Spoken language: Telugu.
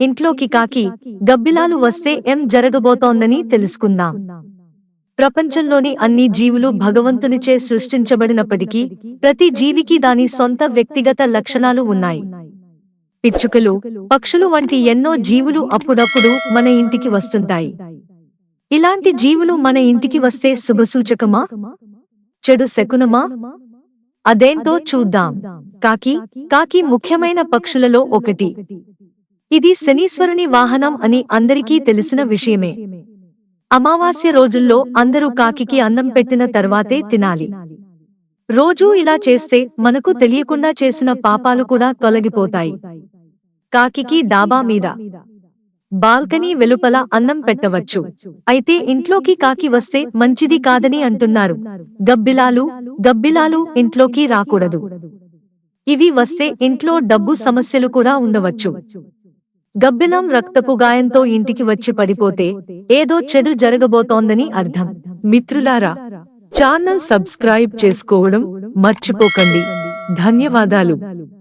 ఇంట్లోకి కాకి గబ్బిలాలు వస్తే ఏం జరగబోతోందని తెలుసుకుందాం. ప్రపంచంలోని అన్ని జీవులు భగవంతునిచే సృష్టించబడినప్పటికీ ప్రతి జీవికి దాని సొంత వ్యక్తిగత లక్షణాలు ఉన్నాయి. పిచ్చుకలు పక్షులు వంటి ఎన్నో జీవులు అప్పుడప్పుడు మన ఇంటికి వస్తుంటాయి. ఇలాంటి జీవులు మన ఇంటికి వస్తే శుభసూచకమా? చెడు శకునమా? అదేంటో చూద్దాం. కాకి కాకి ముఖ్యమైన పక్షులలో ఒకటి. ఇది శనీశ్వరుని వాహనం అని అందరికీ తెలిసిన విషయమే. అమావాస్య రోజుల్లో అందరూ కాకికి అన్నం పెట్టిన తర్వాతే తినాలి. రోజూ ఇలా చేస్తే మనకు తెలియకుండా చేసిన పాపాలు కూడా తొలగిపోతాయి. కాకికి డాబా మీద. బాల్కనీ వెలుపల అన్నం పెట్టవచ్చు. అయితే ఇంట్లోకి కాకి వస్తే మంచిది కాదని అంటున్నారు. గబ్బిలాలు గబ్బిలాలు ఇంట్లోకి రాకూడదు. ఇవి వస్తే ఇంట్లో డబ్బు సమస్యలు కూడా ఉండవచ్చు. గబ్బిలం రక్తపు గాయంతో ఇంటికి వచ్చి పడిపోతే ఏదో చెడు జరగబోతోందని అర్థం. మిత్రులారా ఛానల్ సబ్స్క్రైబ్ చేసుకోవడం మర్చిపోకండి. ధన్యవాదాలు.